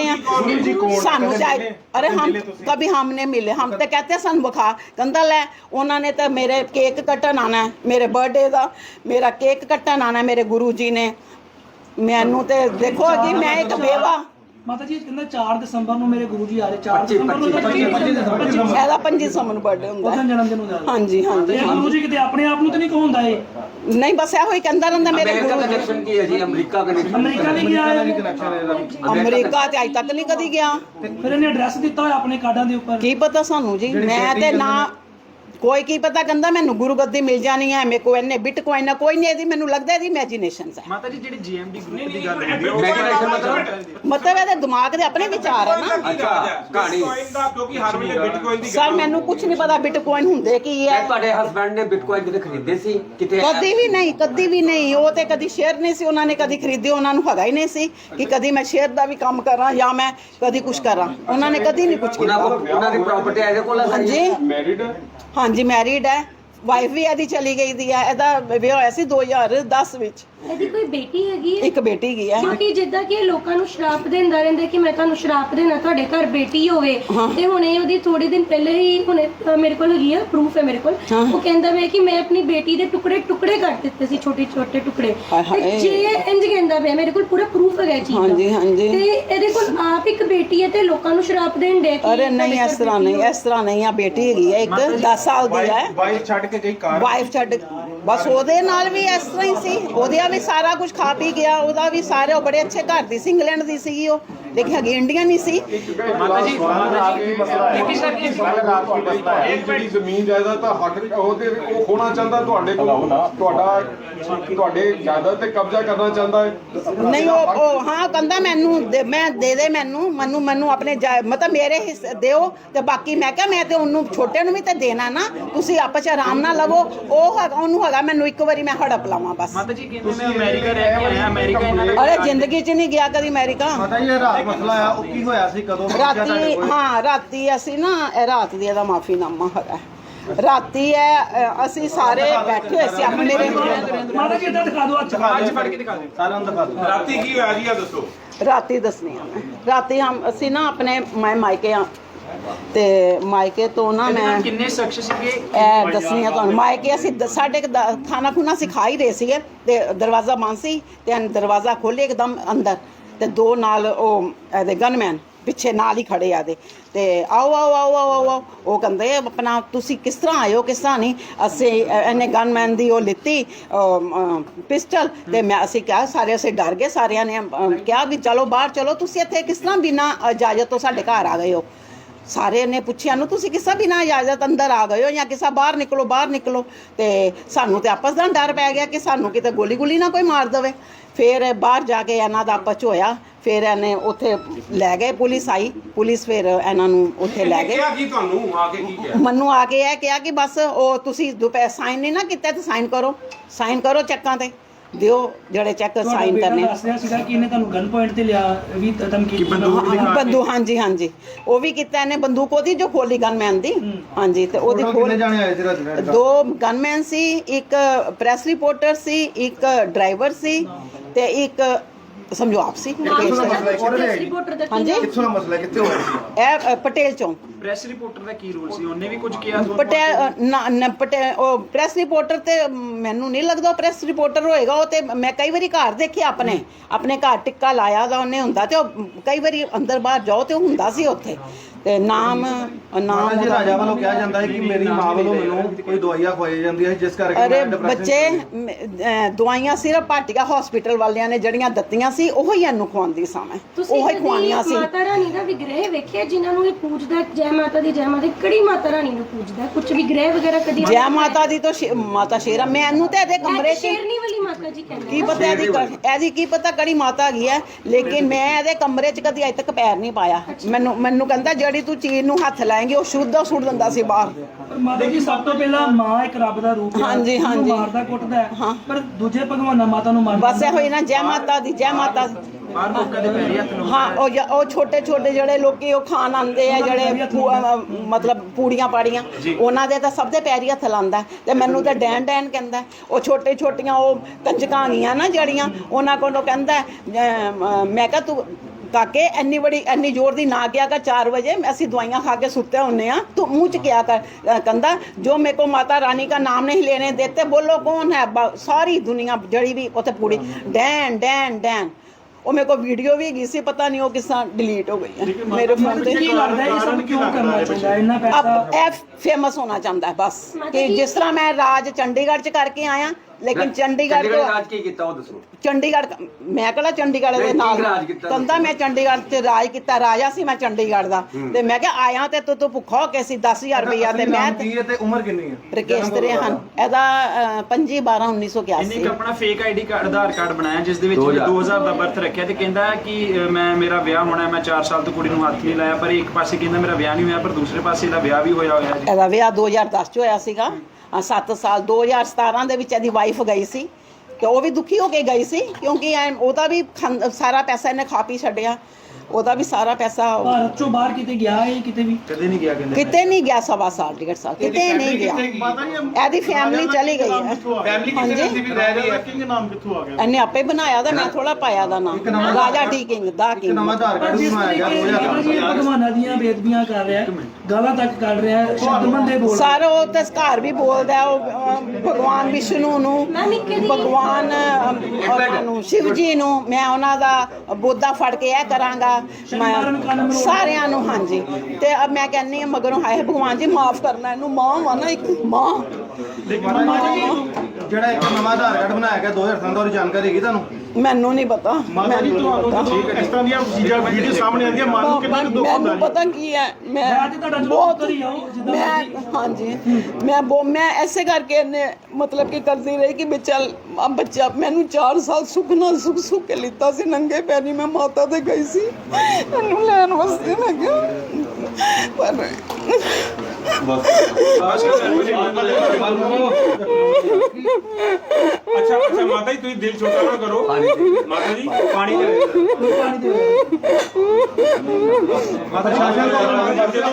हैं ਕੌਣ? ਸਾਨੂੰ ਕਦੇ ਮਿਲੇ? ਅਰੇ ਹਮ ਮਿਲੇ ਹਮਨੇ ਮਿਲੇ। ਹਮ ਤੇ ਕਹਤੇ ਹੈ, ਸਾਨੂੰ ਵਿਖਾ। ਕਹਿੰਦਾ ਲੈ ਉਹਨਾਂ ਨੇ ਤਾਂ ਮੇਰੇ ਕੇਕ ਕੱਟਣ ਆਣਾ ਹੈ ਮੇਰੇ ਬਰਥਡੇ ਦਾ। ਮੇਰਾ ਕੇਕ ਕੱਟਣ ਆਣਾ ਮੇਰੇ ਗੁਰੂ ਜੀ ਨੇ। ਮੈਨੂੰ ਤੇ ਦੇਖੋ ਕਿ ਮੈਂ ਇੱਕ ਬੇਵਾ ਮਾਤਾ ਜੀ ਕਹਿੰਦਾ 4 ਦਸੰਬਰ ਨੂੰ ਮੇਰੇ ਗੁਰੂ ਜੀ ਆ ਰਹੇ 4 ਦਸੰਬਰ ਨੂੰ 25 ਦਸੰਬਰ ਇਹਦਾ 5 ਦਸੰਬਰ ਨੂੰ ਬਰਥਡੇ ਹੁੰਦਾ। ਉਹਦਾ ਜਨਮ ਦਿਨ ਹੁੰਦਾ ਹਾਂਜੀ ਹਾਂਜੀ ਇਹ ਗੁਰੂ ਜੀ ਕਿਤੇ ਆਪਣੇ ਆਪ ਨੂੰ ਤਾਂ ਨਹੀਂ ਕਹਾਉਂਦਾ ਇਹ? ਨਹੀਂ ਬਸ ਇਹੋ ਹੀ ਕਹਿੰਦਾ ਰਹਿੰਦਾ ਮੇਰੇ ਅਮਰੀਕਾ ਕਨੈਕਸ਼ਨ ਕੀ ਹੈ ਜੀ? ਅਮਰੀਕਾ ਕਨੈਕਸ਼ਨ ਅਮਰੀਕਾ ਨਹੀਂ ਗਿਆ ਅਮਰੀਕਾ ਤੇ ਅਜੇ ਤੱਕ ਨਹੀਂ ਕਦੀ ਗਿਆ। ਫਿਰ ਇਹਨੇ ਐਡਰੈਸ ਦਿੱਤਾ ਹੋਇਆ ਆਪਣੇ ਕਾਰਡਾਂ ਦੇ ਉੱਪਰ। ਕੀ ਪਤਾ ਸਾਨੂੰ ਜੀ? ਮੈਂ ਤੇ ਨਾ ਕੋਈ ਕੀ ਪਤਾ ਕਹਿੰਦਾ ਮੈਨੂੰ ਗੁਰੂ ਗੱਦੀ ਮਿਲ ਜਾਣੀ ਹੈ ਮੇਰੇ ਕੋਲ ਇੰਨੇ ਬਿਟਕੋਇਨ ਕੋਈ ਨਹੀਂ ਇਹਦੀ ਮੈਨੂੰ ਲੱਗਦਾ ਇਹਦੀ ਇਮੇਜਿਨੇਸ਼ਨ ਹੈ। ਮਾਤਾ ਜੀ ਜਿਹੜੀ ਜੀਐਮਡੀ ਗਰੁੱਪ ਦੀ ਗੱਲ ਹੈ ਮੈਗਨੇਸ਼ਨ ਮਤਲਬ ਮਤਲਬ ਇਹਦੇ ਦਿਮਾਗ ਦੇ ਆਪਣੇ ਵਿਚਾਰ ਹੈ ਨਾ। ਕਹਾਣੀ। ਕਿਉਂਕਿ ਹਰ ਵੇਲੇ ਬਿਟਕੋਇਨ ਦੀ ਸਰ ਮੈਨੂੰ ਕੁਝ ਨਹੀਂ ਪਤਾ ਬਿਟਕੋਇਨ ਹੁੰਦੇ ਕੀ ਹੈ ਤੁਹਾਡੇ ਹਸਬੰਡ ਨੇ ਬਿਟਕੋਇਨ ਕਿਤੇ ਖਰੀਦੇ ਸੀ? ਕਿਤੇ ਕਦੀ ਵੀ ਨਹੀਂ ਕਦੀ ਵੀ ਨਹੀਂ। ਉਹ ਤੇ ਕਦੀ ਸ਼ੇਅਰ ਨਹੀਂ ਸੀ ਉਹਨਾਂ ਨੇ ਕਦੀ ਖਰੀਦੇ ਉਹਨਾਂ ਨੂੰ ਹੈਗਾ ਹੀ ਨਹੀਂ ਸੀ ਕਿ ਕਦੀ ਮੈਂ ਸ਼ੇਅਰ ਦਾ ਵੀ ਕੰਮ ਕਰਾਂ ਜਾਂ ਮੈਂ ਕਦੀ ਕੁਝ ਕਰਾਂ। ਉਹਨਾਂ ਨੇ ਕਦੀ ਨਹੀਂ ਕੁਝ ਕੀਤਾ। ਉਹਨਾਂ ਦੀ ਪ੍ਰਾਪਰਟੀ ਇਹਦੇ ਕੋਲ ਹੈ ਜੀ ਮੈਰਿਡ ਹਾਂਜੀ ਮੈਰਿਡ ਹੈ ਵਾਈਫ ਵੀ ਇਹਦੀ ਚਲੀ ਗਈ ਦੀ ਹੈ, ਇਹਦਾ ਵਿਆਹ ਹੋਇਆ ਸੀ 2010 ਵਿੱਚ। ਇਹਦੀ ਕੋਈ ਬੇਟੀ ਹੈਗੀ ਹੈ? ਇੱਕ ਬੇਟੀ ਗਈ ਹੈ। ਕਿਉਂਕਿ ਜਿੱਦਾਂ ਕਿ ਇਹ ਲੋਕਾਂ ਨੂੰ ਸ਼ਰਾਪ ਦਿੰਦਾ ਰਹਿੰਦਾ ਕਿ ਮੈਂ ਤੁਹਾਨੂੰ ਸ਼ਰਾਪ ਦੇਣਾ ਤੁਹਾਡੇ ਘਰ ਬੇਟੀ ਹੋਵੇ। ਤੇ ਹੁਣ ਇਹ ਉਹਦੀ ਥੋੜੇ ਦਿਨ ਪਹਿਲੇ ਹੀ ਹੁਣ ਮੇਰੇ ਕੋਲ ਹੈਗੀ ਆ ਪ੍ਰੂਫ ਹੈ ਮੇਰੇ ਕੋਲ। ਉਹ ਕਹਿੰਦਾ ਵੇ ਕਿ ਮੈਂ ਆਪਣੀ ਬੇਟੀ ਦੇ ਟੁਕੜੇ ਟੁਕੜੇ ਕਰ ਦਿੱਤੇ ਸੀ ਛੋਟੇ ਛੋਟੇ ਟੁਕੜੇ। ਹਾਏ ਤੇ। ਜੇ ਇੰਜ ਕਹਿੰਦਾ ਪਿਆ ਮੇਰੇ ਕੋਲ ਪੂਰਾ ਪ੍ਰੂਫ ਹੈਗਾ ਇਹ ਚੀਜ਼ ਦਾ। ਹਾਂਜੀ, ਹਾਂਜੀ। ਤੇ ਇਹਦੇ ਕੋਲ ਆਪ ਇੱਕ ਬੇਟੀ ਹੈ ਤੇ ਲੋਕਾਂ ਨੂੰ ਸ਼ਰਾਪ ਦੇਣ ਦੇ ਅਰੇ ਨਹੀਂ ਇਸ ਤਰ੍ਹਾਂ ਨਹੀਂ ਇਸ ਤਰ੍ਹਾਂ ਨਹੀਂ ਆ ਬੇਟੀ ਹੈਗੀ ਹੈ ਇੱਕ 10 ਸਾਲ ਦੀ ਹੈ ਵਾਈਫ ਛੱਡ ਕੇ ਗਈ ਕਾਰ ਵਾਈਫ ਛੱਡ ਬਸ ਉਹਦੇ ਨਾਲ ਵੀ ਇਸ ਤਰ੍ਹਾਂ ਹੀ ਸੀ ਉਹਦੇ ਵੀ ਸਾਰਾ ਕੁਝ ਖਾ ਪੀ ਗਿਆ ਉਹਦਾ ਵੀ ਸਾਰੇ ਉਹ ਬੜੇ ਅੱਛੇ ਘਰ ਦੀ ਸੀ ਇੰਗਲੈਂਡ ਦੀ ਸੀਗੀ ਉਹ। ਲੇਕਿਨ ਹੈਗੀ ਇੰਡੀਅਨ ਨਹੀਂ ਸੀ। ਮਾਤਾ ਜੀ ਇੱਕ ਜਿਹੜੀ ਜ਼ਮੀਨ ਜਾਇਦਾਦ ਦਾ ਹੱਕ ਉਹ ਤੇ ਉਹ ਹੋਣਾ ਚਾਹੁੰਦਾ ਤੁਹਾਡੇ ਕੋਲ? ਤੁਹਾਡਾ ਤੁਹਾਡੇ ਜਾਇਦਾਦ ਤੇ ਕਬਜ਼ਾ ਕਰਨਾ ਚਾਹੁੰਦਾ ਹੈ? ਨਹੀਂ ਉਹ ਉਹ ਹਾਂ ਕਹਿੰਦਾ ਮੈਨੂੰ ਮੈਂ ਦੇ ਦੇ ਮੈਨੂੰ ਮੈਨੂੰ ਮੈਨੂੰ ਆਪਣੇ ਮਤਲਬ ਮੇਰੇ ਹਿੱਸੇ ਦਿਓ ਤੇ ਬਾਕੀ ਮੈਂ ਕਿਹਾ ਮੈਂ ਤੇ ਉਹਨੂੰ ਛੋਟੇ ਨੂੰ ਵੀ ਤੇ ਦੇਣਾ ਨਾ। ਤੁਸੀਂ ਆਪਸ ਚ ਆਰਾਮ ਨਾਲ ਲਵੋ। ਉਹ ਹੈਗਾ ਉਹਨੂੰ ਹੈਗਾ ਮੈਨੂੰ ਇੱਕ ਵਾਰੀ ਮੈਂ ਹੜਪ ਲਾਵਾਂ ਬਸ। ਮਾਤਾ ਜੀ ਕਹਿੰਦੇ ਮੈਂ ਅਮਰੀਕਾ ਰਹਿ ਕੇ ਆਇਆ ਅਮਰੀਕਾ ਇਹਨਾਂ ਦਾ ਅਰੇ ਜ਼ਿੰਦਗੀ 'ਚ ਨਹੀਂ ਗਿਆ ਕਦੀ ਅਮਰੀਕਾ। ਪਤਾ ਹੀ ਇਹ ਰਾਤ ਮਸਲਾ ਆ ਉਹ ਕੀ ਹੋਇਆ ਸੀ ਕਦੋਂ ਰਾਤੀ ਹਾਂ ਰਾਤੀ ਅਸੀਂ ਨਾ ਇਹ ਰਾਤ ਦੀ ਇਹਦਾ ਮਾਫੀਨਾਮਾ ਹੈਗਾ ਰਾਤੀ ਹੈ ਅਸੀਂ ਸਾਰੇ ਬੈਠੇ ਹੋਏ ਸੀ ਆਪਣੇ ਮੇਰੇ ਮਾਤਾ ਜੀ ਇੱਦਾਂ ਦਿਖਾ ਦਿਓ ਅੱਜ ਅੱਜ ਫੜ ਕੇ ਦਿਖਾ ਦਿਓ। ਸਾਰਿਆਂ ਨੂੰ ਦਿਖਾ ਦਿਓ। ਰਾਤੀ ਕੀ ਹੋਇਆ ਜੀ ਆ ਦੱਸੋ? ਰਾਤੀ ਦੱਸਣੀ ਆ ਮੈਂ। ਰਾਤੀ ਹਮ ਅਸੀਂ ਨਾ ਆਪਣੇ ਮੈਂ ਮਾਇਕੇ ਆ ਤੇ ਮਾਇਕੇ ਤੋਂ ਨਾ ਮੈਂ ਕਿੰਨੇ ਸ਼ਖਸ ਸੀਗੇ? ਇਹ ਦੱਸਣੀ ਆ ਤੁਹਾਨੂੰ। ਮਾਇਕੇ ਅਸੀਂ ਦ- ਸਾਡੇ ਕੁ ਦ- ਖਾਣਾ ਖੁਣਾ ਸਿਖਾ ਹੀ ਰਹੇ ਸੀਗੇ ਤੇ ਦਰਵਾਜ਼ਾ ਬੰਦ ਸੀ ਤੇ ਅੰ- ਦਰਵਾਜ਼ਾ ਖੋਲੇ ਇੱਕਦਮ ਅੰਦਰ ਤੇ ਦੋ ਨਾਲ ਉਹ ਇਹਦੇ ਗਨਮੈਨ ਪਿੱਛੇ ਨਾਲ ਹੀ ਖੜੇ ਆ ਦੇ ਤੇ ਆਓ ਆਓ ਆਓ ਆਓ ਆਓ, ਆਓ। ਉਹ ਕਹਿੰਦੇ ਆਪਣਾ ਤੁਸੀਂ ਕਿਸ ਤਰ੍ਹਾਂ ਆਇਓ ਕਿਸ ਤਰ੍ਹਾਂ ਨਹੀਂ? ਅਸੀਂ ਅ, ਇਹਨੇ ਗਨਮੈਨ ਦੀ ਉਹ ਲਿੱਤੀ ਪਿਸਟਲ ਤੇ ਮੈਂ ਅਸੀਂ ਕਿਹਾ ਸਾਰੇ ਅਸੀਂ ਡਰ ਗਏ ਸਾਰਿਆਂ ਨੇ ਅ, ਕਿਹਾ ਵੀ ਚਲੋ ਬਾਹਰ ਚਲੋ ਤੁਸੀਂ ਇੱਥੇ ਕਿਸ ਤਰ੍ਹਾਂ ਬਿਨਾ ਇਜਾਜ਼ਤ ਤੋਂ ਸਾਡੇ ਘਰ ਆ ਗਏ ਹੋ? ਸਾਰੇ ਨੇ ਪੁੱਛਿਆ ਨੂੰ ਤੁਸੀਂ ਕਿਸੇ ਬਿਨਾ ਇਜਾਜ਼ਤ ਅੰਦਰ ਆ ਗਏ ਹੋ ਜਾਂ ਕਿਸੇ ਬਾਹਰ ਨਿਕਲੋ ਬਾਹਰ ਨਿਕਲੋ? ਤੇ ਸਾਨੂੰ ਤੇ ਆਪਸ ਦਾ ਡਰ ਪੈ ਗਿਆ ਕਿ ਸਾਨੂੰ ਕਿਤੇ ਗੋਲੀ ਗੋਲੀ ਨਾ ਕੋਈ ਮਾਰ ਦੇਵੇ। ਫਿਰ ਬਾਹਰ ਜਾ ਕੇ ਇਹਨਾਂ ਦਾ ਆਪਸ ਹੋਇਆ। ਫਿਰ ਇਹਨੇ ਉੱਥੇ ਲੈ ਗਏ ਪੁਲਿਸ ਆਈ। ਪੁਲਿਸ ਫਿਰ ਇਹਨਾਂ ਨੂੰ ਉੱਥੇ ਲੈ ਗਏ। ਕਿਹਾ ਕੀ ਤੁਹਾਨੂੰ? ਆ ਕੇ ਕੀ ਕਿਹਾ? ਮੈਨੂੰ ਆ ਕੇ ਇਹ ਕਿਹਾ ਕਿ ਬਸ ਉਹ ਤੁਸੀਂ ਦੁਪਹਿਰ ਸਾਈਨ ਨਹੀਂ ਨਾ ਕੀਤਾ ਤੇ ਸਾਈਨ ਕਰੋ। ਸਾਈਨ ਕਰੋ ਚੈੱਕਾਂ ਤੇ। ਦਿਓ ਜਿਹੜੇ ਚੈੱਕ ਸਾਈਨ ਕਰਨੇ ਦੱਸ ਰਿਹਾ ਸੀਗਾ ਕਿ ਇਹਨੇ ਤੁਹਾਨੂੰ ਗਨ ਪੁਆਇੰਟ ਤੇ ਲਿਆ ਵੀ ਤ- ਧਮਕੀ ਹਾਂ, ਬੰਦੂਕ ਹਾਂਜੀ ਹਾਂਜੀ। ਉਹ ਵੀ ਕੀਤਾ ਇਹਨੇ ਬੰਦੂਕ ਉਹਦੀ ਜੋ ਖੋਲੀ ਗਨਮੈਨ ਦੀ। ਹਾਂਜੀ ਤੇ ਉਹਦੀ ਕਿੰਨੇ ਖੋਲ ਜਾਣੇ ਆਏ ਸੀ ਰਾਤ ਨੂੰ? ਦੋ ਗਨਮੈਨ ਸੀ ਇੱਕ ਪ੍ਰੈਸ ਰਿਪੋਰਟਰ ਸੀ ਇੱਕ ਡਰਾਈਵਰ ਸੀ ਤੇ ਇੱਕ ਸਮਝੋ ਆਪ ਸੀ ਰਿਪੋਰਟਰ ਦਾ ਕੀ ਹਾਂਜੀ। ਕਿੱਥੋਂ ਦਾ ਮਸਲਾ ਕਿੱਥੇ ਹੋਇਆ ਸੀ? ਇਹ ਅ, ਪਟੇਲ ਚੌਂਕ ਪ੍ਰੈਸ ਰਿਪੋਰਟਰ ਦਾ ਕੀ ਰੋਲ ਸੀ? ਉਹਨੇ ਵੀ ਕੁਝ ਕਿਹਾ ਪਟੇਲ ਅ, ਨਾ ਨਾ, ਪਟੇ ਉਹ ਪ੍ਰੈਸ ਰਿਪੋਰਟਰ ਤੇ ਮੈਨੂੰ ਨਹੀਂ ਲੱਗਦਾ ਉਹ ਪ੍ਰੈਸ ਰਿਪੋਰਟਰ ਹੋਏਗਾ। ਉਹ ਤੇ ਮੈਂ ਕਈ ਵਾਰੀ ਘਰ ਦੇਖਿਆ ਆਪਣੇ। ਆਪਣੇ ਘਰ ਟਿੱਕਾ ਲਾਇਆ ਦਾ ਉਹਨੇ ਹੁੰਦਾ ਤੇ ਉਹ ਕਈ ਵਾਰੀ ਅੰਦਰ ਬਾਹਰ ਜਾਓ ਤੇ ਉਹ ਹੁੰਦਾ ਸੀ ਉੱਥੇ। ਤੇ ਨਾਮ ਨਾਮ ਜੀ ਰਾਜਾ ਵੱਲੋਂ ਕਿਹਾ ਜਾਂਦਾ ਹੈ ਕਿ ਮੇਰੀ ਮਾਂ ਵੱਲੋਂ ਮੈਨੂੰ ਕੋਈ ਦਵਾਈਆਂ ਖਵਾਈ ਜਾਂਦੀਆਂ ਸੀ ਜਿਸ ਕਰਕੇ ਅਰੇ ਮੈਂ depression ਬੱਚੇ। ਮ, ਅਹ, ਦਵਾਈਆਂ ਸਿਰਫ ਭਾਟੀਆ ਹਸਪੀਟਲ ਵਾਲਿਆਂ ਨੇ ਜਿਹੜੀਆਂ ਦਿੱਤੀਆਂ ਸੀ ਉਹੋ ਹੀ ਇਹਨੂੰ ਖਵਾਉਂਦੀ ਸਾਂ ਮੈਂ। ਤੁਸੀਂ ਉਹੋ ਹੀ ਕਦੀ ਖਵਾਉਣੀਆਂ ਸੀ। ਮਾਤਾ ਰਾਣੀ ਦਾ ਵਿਗ੍ਰਹਿ ਵੇਖਿਆ ਜਿਨ੍ਹਾਂ ਨੂੰ ਇਹ ਪੂਜਦਾ ਜੈ ਮਾਤਾ ਦੀ ਜੈ ਮਾਤਾ ਦੀ ਕਿਹੜੀ ਮਾਤਾ ਰਾਣੀ ਨੂੰ ਪੂਜਦਾ ਕੁਝ ਵਿਗ੍ਰਹਿ ਵਗੈਰਾ ਕਦੀ ਜੈ ਮਾਤਾ ਦੀ ਤੋਂ ਸ਼ੇ- ਮਾਤਾ ਸ਼ੇਰਾ ਮੈਨੂੰ ਤੇ ਇਹਦੇ ਕਮਰੇ 'ਚ ਸ਼ੇਰਨੀ ਵਾਲੀ ਮਾਤਾ ਜੀ ਕਹਿੰਦੇ ਕੀ ਪਤਾ ਇਹਦੀ ਕ- ਇਹਦੀ ਕੀ ਪਤਾ ਕਿਹੜੀ ਮਾਤਾ ਹੈਗੀ ਹੈ ਲੇਕਿਨ ਮੈਂ ਇਹਦੇ ਕਮਰੇ 'ਚ ਕਦੀ ਅਜੇ ਤੱਕ ਪੈਰ ਨਹੀਂ ਪਾਇਆ। ਮੈਨੂੰ ਮੈਨੂੰ ਕਹਿੰਦਾ ਜਿਹੜੀ ਤੂੰ ਚੀਜ਼ ਨੂੰ ਹੱਥ ਲਾਏਂਗੀ ਉਹ ਸ਼ੁੱਧ ਸੁੱਟ ਦਿੰਦਾ ਸੀ ਬਾਹਰ। ਜੀ ਸਭ ਤੋਂ ਪਹਿਲਾਂ ਮਾਂ ਇੱਕ ਰੱਬ ਦਾ ਰੂਪ ਹੈ ਹਾਂਜੀ, ਉਹਨੂੰ ਹਾਂਜੀ। ਮਾਰਦਾ ਕੁੱਟਦਾ ਹੈ। ਪਰ ਦੂਜੇ ਭਗਵਾਨਾਂ ਮਾਤਾ ਨੂੰ ਮਾਰਦਾ ਬਸ ਇਹੋ ਹੀ ਨਾ ਜੈ ਮਾਤਾ ਦੀ ਜੈ ਮਾਤਾ ਦੀ। ਬਾਹਰ ਲੋਕਾਂ ਦੇ ਪੈਰੀ ਹੱਥ ਲਾਉਂਦੇ ਹਾਂ ਉਹ ਜ- ਉਹ ਛੋਟੇ ਛੋਟੇ ਜਿਹੜੇ ਲੋਕੀ ਉਹ ਖਾਣ ਆਉਂਦੇ ਆ ਜਿਹੜੇ ਪੂ- ਅਹ ਮਤਲਬ ਪੂੜੀਆਂ ਪਾੜੀਆਂ ਉਹਨਾਂ ਦੇ ਤਾਂ ਸਭ ਦੇ ਪੈਰੀ ਹੱਥ ਲਾਉਂਦਾ ਤੇ ਮੈਨੂੰ ਤਾਂ ਡੈਨ ਡੈਨ ਕਹਿੰਦਾ ਉਹ ਛੋਟੇ ਛੋਟੀਆਂ ਉਹ ਕੰਜਕਾਂ ਗਈਆਂ ਨਾ ਜਿਹੜੀਆਂ ਉਹਨਾਂ ਕੋਲੋਂ ਕਹਿੰਦਾ ਅਹ, ਮੈਂ ਕਿਹਾ ਤੂੰ ਕਾਕੇ ਇੰਨੀ ਬੜੀ ਐਨੀ ਜ਼ੋਰ ਦੀ ਨਾ ਕਿਹਾ ਕਰ 4 ਵਜੇ ਅਸੀਂ ਦਵਾਈਆਂ ਖਾ ਕੇ ਸੁੱਤੇ ਹੁੰਨੇ ਆ। ਤੂੰ ਮੂੰਹ ਚ ਕਿਆ ਕਰ ਕੰਦਾ ਜੋ ਮੇਰੇ ਕੋ ਮਾਤਾ ਰਾਣੀ ਕਾ ਨਾਮ ਨਹੀਂ ਲੈਣੇ ਦਿੱਤੇ ਬੋਲੋ ਕੌਣ ਹੈ? ਸਾਰੀ ਦੁਨੀਆ ਜੜੀ ਵੀ ਉੱਥੇ ਪੂਰੀ। Dan Dan Dan. ਉਹ ਮੇਰੇ ਕੋ ਵੀਡੀਓ ਵੀ ਗਈ ਸੀ ਪਤਾ ਨਹੀਂ ਉਹ ਕਿਸਾਂ ਡਿਲੀਟ ਹੋ ਗਈ ਮੇਰੇ ਫੋਨ ਤੇ ਕੀ ਲੱਗਦਾ ਇਹ ਸਭ ਕਿਉਂ ਕਰਨਾ ਚਾਹੁੰਦਾ? ਇੰਨਾ ਪੈਸਾ ਇਹ ਫੇਮਸ ਹੋਣਾ ਚਾਹੁੰਦਾ ਬਸ। ਕਿ ਜਿਸ ਤਰ੍ਹਾਂ ਮੈਂ ਰਾਜ ਚੰਡੀਗੜ੍ਹ ਚ ਕਰਕੇ ਆਇਆ ਲੇਕਿਨ ਚੰਡੀਗੜ੍ਹ ਤੋਂ ਰਾਜ ਕੀ ਕੀਤਾ ਉਹ ਦੱਸੋ। ਚੰਡੀਗੜ੍ਹ ਮੈਂ ਕਿਹੜਾ ਚੰਡੀਗੜ੍ਹ ਦੇ ਨਾਲ? ਕਹਿੰਦਾ ਮੈਂ ਚੰਡੀਗੜ੍ਹ ਤੇ ਰਾਜ ਕੀਤਾ ਰਾਜਾ ਸੀ ਮੈਂ ਚੰਡੀਗੜ੍ਹ ਦਾ। ਤੇ ਮੈਂ ਕਿਹਾ ਆਇਆ ਤੇ ਤੂੰ ਤੂੰ ਭੁੱਖਾ ਹੋ ਕੇ ਸੀ 10000 ਰੁਪਇਆ ਤੇ ਮੈਂ ਤੇ ਉਮਰ ਕਿੰਨੀ ਹੈ? ਰਕੇਸ਼ ਤੇਰੇ ਹਨ। ਇਹਦਾ 25 12 ਇਹਨੇ 1981 ਇੱਕ ਆਪਣਾ fake ID card Aadhaar card ਬਣਾਇਆ ਜਿਸ ਦੇ ਵਿੱਚ 2000 ਦਾ ਬਰਥ ਰੱਖਿਆ ਤੇ ਕਹਿੰਦਾ ਕਿ ਮੈਂ ਮੇਰਾ ਵਿਆਹ ਹੋਣਾ ਹੈ, ਮੈਂ 4 ਸਾਲ ਤੋਂ ਕੁੜੀ ਨੂੰ ਹੱਥ ਨਹੀਂ ਲਾਇਆ ਪਰ ਇੱਕ ਪਾਸੇ ਕਹਿੰਦਾ ਮੇਰਾ ਵਿਆਹ ਨਹੀਂ ਹੋਇਆ ਪਰ ਦੂਸਰੇ ਪਾਸੇ ਇਹਦਾ ਵਿਆਹ ਵੀ ਹੋਇਆ ਹੋਇਆ ਜੀ ਇਹਦਾ ਵਿਆਹ 2010 ਚ ਹੋਇਆ ਸੀਗਾ। 7 ਸਾਲ 2017 ਦੇ ਵਿੱਚ ਇਹਦੀ ਵਾਈਫ ਗਈ ਸੀ ਤੇ ਉਹ ਵੀ ਦੁਖੀ ਹੋ ਕੇ ਗਈ ਸੀ ਕਿਉਂਕਿ ਐਂ ਉਹਦਾ ਵੀ ਖਾਂ- ਸਾਰਾ ਪੈਸਾ ਇਹਨੇ ਖਾ ਪੀ ਛੱਡਿਆ। ਉਹਦਾ ਵੀ ਸਾਰਾ ਪੈਸਾ ਭਾਰਤ ਚੋਂ ਬਾਹਰ ਕਿਤੇ ਗਿਆ ਹੈ ਕਿਤੇ ਵੀ? ਕਦੇ ਨਹੀਂ ਗਿਆ ਕਹਿੰਦੇ ਕਿਤੇ ਨਹੀਂ ਗਿਆ ਸਵਾ ਸਾਲ ਡੇਢ ਸਾਲ ਕਿਤੇ ਨਹੀਂ ਗਿਆ। ਇਹਦੀ ਫੈਮਿਲੀ ਚਲੀ ਗਈ ਹੈ। ਹਾਂਜੀ। ਵੀ ਰਹਿ ਰਹੀ ਹੈ। ਇਹਨੇ ਆਪੇ ਬਣਾਇਆ ਦਾ ਮੈਂ ਥੋੜਾ ਪਾਇਆ ਦਾ ਨਾਮ ਰਾਜਾ ਟੀ ਕਿੰਗ ਦਾ ਇੱਕ ਕਿੰਗ। ਨਵਾਂ ਆਧਾਰ ਪਰ ਕਾਰਡ ਵੀ ਜਿਸ ਬਣਾਇਆ ਗਿਆ ਤਰੀਕੇ 2010 ਨਾਲ ਇਹ ਭਗਵਾਨਾਂ ਦੀਆਂ ਬੇਦਬੀਆਂ ਕਰ ਰਿਹਾ ਹੈ ਗਾਲਾਂ ਤੱਕ ਕੱਢ ਰਿਹਾ ਹੈ ਸ਼ਬਦ ਮੰਦੇ ਬੋਲ। ਸਾਰਾ ਉਹ ਤਸਕਾਰ ਵੀ ਬੋਲਦਾ ਹੈ, ਉਹ ਅਹ, ਭਗਵਾਨ ਵਿਸ਼ਨੂੰ ਨੂੰ ਦੀ- ਭਗਵਾਨ ਅਹ, ਉਹਨਾਂ ਨੂੰ ਸ਼ਿਵ ਜੀ ਨੂੰ ਮੈਂ ਉਹਨਾਂ ਦਾ ਬੋਧਾ ਫੜ ਕੇ ਇਹ ਕਰਾਂਗਾ। ਮੈਂ ਸਾਰਿਆਂ ਨੂੰ ਹਾਂਜੀ। ਤੇ ਅਬ ਮੈਂ ਕਹਿੰਨੀ ਆ ਮਗਰੋਂ ਹਾਏ ਭਗਵਾਨ ਜੀ ਮਾਫ ਕਰਨਾ ਇਹਨੂੰ ਮਾਂ ਵਾ ਨਾ ਇੱਕ ਮਾਂ। ਜਿਹੜਾ ਇੱਕ ਨਵਾਂ ਆਧਾਰ ਕਾਰਡ ਬਣਾਇਆ ਗਿਆ 2003 ਦਾ ਉਹਦੀ ਜਾਣਕਾਰੀ ਹੈਗੀ ਤੁਹਾਨੂੰ? ਮੈਨੂੰ ਨਹੀਂ ਪਤਾ। ਮਾਤਾ ਜੀ ਮੈਨੂੰ ਨਹੀਂ ਤੁਹਾਨੂੰ ਪਤਾ। ਇਸ ਤਰ੍ਹਾਂ ਦੀਆਂ ਚੀਜ਼ਾਂ ਵੀਡੀਓ ਸਾਹਮਣੇ ਆਉਂਦੀਆਂ ਮਨ ਨੂੰ ਕਿੰਨਾ ਕੁ ਦੁੱਖ ਹੁੰਦਾ ਮੈਨੂੰ ਜੀ? ਪਤਾ ਕੀ ਹੈ ਮੈਂ ਮੈਂ ਤੇ ਤੁਹਾਡਾ ਜਵਾਬ ਬਹੁਤ ਮੈਂ ਹਾਂਜੀ ਮੈਂ ਬੋ ਮੈਂ ਐਸੇ ਕਰਕੇ ਇਹਨੇ ਮਤਲਬ ਕਿ ਕਰਦੀ ਰਹੀ ਕਿ ਆ ਬੱਚਾ ਮੈਨੂੰ 4 ਸਾਲ ਸੁੱਖ ਨਾਲ ਸੁੱਖ ਸੁੱਖ ਕੇ ਲਿੱਤਾ ਸੀ ਨੰਗੇ ਪੈਰੀ ਮੈਂ ਮਾਤਾ ਤੇ ਗਈ ਸੀ। ਇਹਨੂੰ ਲੈਣ ਵਾਸਤੇ ਮੈਂ ਕਿਹਾ ਪਰ ਅੱਛਾ ਅੱਛਾ ਮਾਤਾ ਜੀ ਤੁਸੀਂ ਦਿਲ ਛੋਟਾ ਨਾ ਕਰੋ ਮਾਤਾ ਜੀ ਪਾਣੀ ਦੇ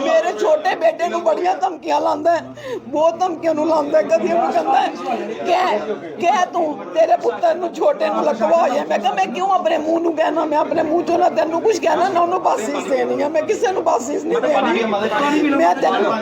ਮੇਰੇ ਛੋਟੇ ਬੇਟੇ ਨੂੰ ਬੜੀਆਂ ਧਮਕੀਆਂ ਲਾਉਂਦਾ ਹੈ। ਬਹੁਤ ਧਮਕੀਆਂ ਨੂੰ ਲਾਉਂਦਾ ਹੈ ਕਦੀ ਉਹਨੂੰ ਕਹਿੰਦਾ ਹੈ, ਕਹਿ ਕਹਿ ਤੂੰ ਤੇਰੇ ਪੁੱਤਰ ਨੂੰ ਛੋਟੇ ਨੂੰ ਲਕਵਾ ਹੋਇਆ ਮੈਂ ਕਿਹਾ ਮੈਂ ਕਿਉਂ ਆਪਣੇ ਮੂੰਹ ਨੂੰ ਕਹਿਣਾ? ਮੈਂ ਆਪਣੇ ਮੂੰਹ ਚੋਂ ਨਾ ਤੈਨੂੰ ਕੁਝ ਕਹਿਣਾ ਨਾ ਉਹਨੂੰ ਬਾਸੀਸ ਦੇਣੀ ਆ। ਮੈਂ ਕਿਸੇ ਨੂੰ ਬਾਸੀਸ ਨਹੀਂ ਦੇਣੀ। ਮੈਂ ਤੈਨੂੰ